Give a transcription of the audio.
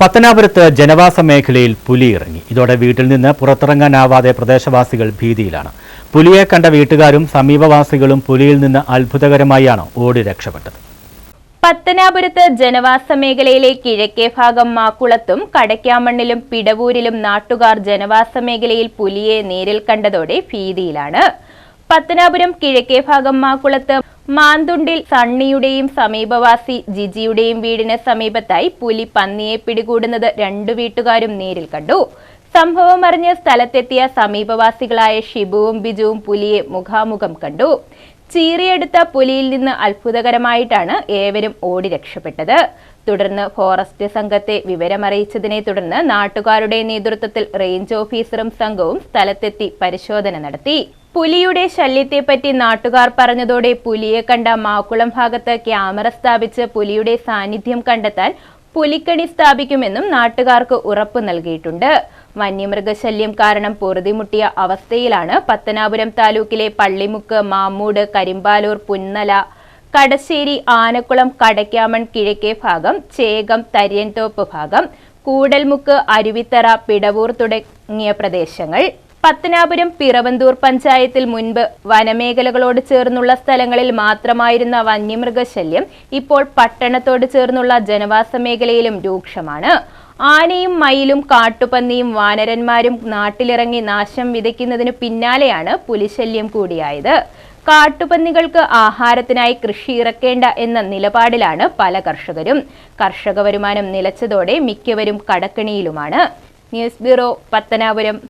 പത്തനാപുരത്ത് ജനവാസ മേഖലയിൽ പുലി ഇറങ്ങി ഇതോടെ വീട്ടിൽ നിന്ന് പുറത്തിറങ്ങാനാവാതെ പ്രദേശവാസികൾ ഭീതിയിലാണ്. പുലിയെ കണ്ട വീട്ടുകാരും സമീപവാസികളും പുലിയിൽ നിന്ന് അത്ഭുതകരമായാണ് ഓടി രക്ഷപ്പെട്ടത്. പത്തനാപുരത്ത് ജനവാസ മേഖലയിലെ കിഴക്കേ ഭാഗം മാക്കുളത്തും കടയ്ക്കാമണ്ണിലും പിടവൂരിലും നാട്ടുകാർ ജനവാസ മേഖലയിൽ പുലിയെ നേരിൽ കണ്ടതോടെ ഭീതിയിലാണ്. പത്തനാപുരം കിഴക്കേ ഭാഗം മാക്കുളത്ത് മാന്തുണ്ടിൽ സണ്ണിയുടെയും സമീപവാസി ജിജിയുടെയും വീടിന് സമീപത്തായി പുലി പന്നിയെ പിടികൂടുന്നത് രണ്ടു വീട്ടുകാരും നേരിൽ കണ്ടു. സംഭവം അറിഞ്ഞ് സ്ഥലത്തെത്തിയ സമീപവാസികളായ ഷിബുവും ബിജുവും പുലിയെ മുഖാമുഖം കണ്ടു. ചീറിയെടുത്ത പുലിയിൽ നിന്ന് അത്ഭുതകരമായിട്ടാണ് ഏവരും ഓടി രക്ഷപ്പെട്ടത്. തുടർന്ന് ഫോറസ്റ്റ് സംഘത്തെ വിവരമറിയിച്ചതിനെ തുടർന്ന് നാട്ടുകാരുടെ നേതൃത്വത്തിൽ റേഞ്ച് ഓഫീസറും സംഘവും സ്ഥലത്തെത്തി പരിശോധന നടത്തി. പുലിയുടെ ശല്യത്തെപ്പറ്റി നാട്ടുകാർ പറഞ്ഞതോടെ പുലിയെ കണ്ട മാക്കുളം ഭാഗത്ത് ക്യാമറ സ്ഥാപിച്ച് പുലിയുടെ സാന്നിധ്യം കണ്ടെത്താൻ പുലിക്കണി സ്ഥാപിക്കുമെന്നും നാട്ടുകാർക്ക് ഉറപ്പ് നൽകിയിട്ടുണ്ട്. വന്യമൃഗശല്യം കാരണം പൊറുതിമുട്ടിയ അവസ്ഥയിലാണ് പത്തനാപുരം താലൂക്കിലെ പള്ളിമുക്ക് മാമൂട് കരിമ്പാലൂർ പുന്നല കടശ്ശേരി ആനക്കുളം കടയ്ക്കാമൺ കിഴക്കേ ഭാഗം ചേകം തരിയൻതോപ്പ് ഭാഗം കൂടൽമുക്ക് അരുവിത്തറ പിടവൂർ തുടങ്ങിയ പ്രദേശങ്ങൾ. പത്തനാപുരം പിറവന്തൂർ പഞ്ചായത്തിൽ മുൻപ് വനമേഖലകളോട് ചേർന്നുള്ള സ്ഥലങ്ങളിൽ മാത്രമായിരുന്ന വന്യമൃഗശല്യം ഇപ്പോൾ പട്ടണത്തോട് ചേർന്നുള്ള ജനവാസ മേഖലയിലും രൂക്ഷമാണ്. ആനയും മയിലും കാട്ടുപന്നിയും വാനരന്മാരും നാട്ടിലിറങ്ങി നാശം വിതയ്ക്കുന്നതിനു പിന്നാലെയാണ് പുലിശല്യം കൂടിയായത്. കാട്ടുപന്നികൾക്ക് ആഹാരത്തിനായി കൃഷി ഇറക്കേണ്ട എന്ന നിലപാടിലാണ് പല കർഷകരും. കർഷക വരുമാനം നിലച്ചതോടെ മിക്കവരും കടക്കണിയിലുമാണ്. News bureau Pathanapuram.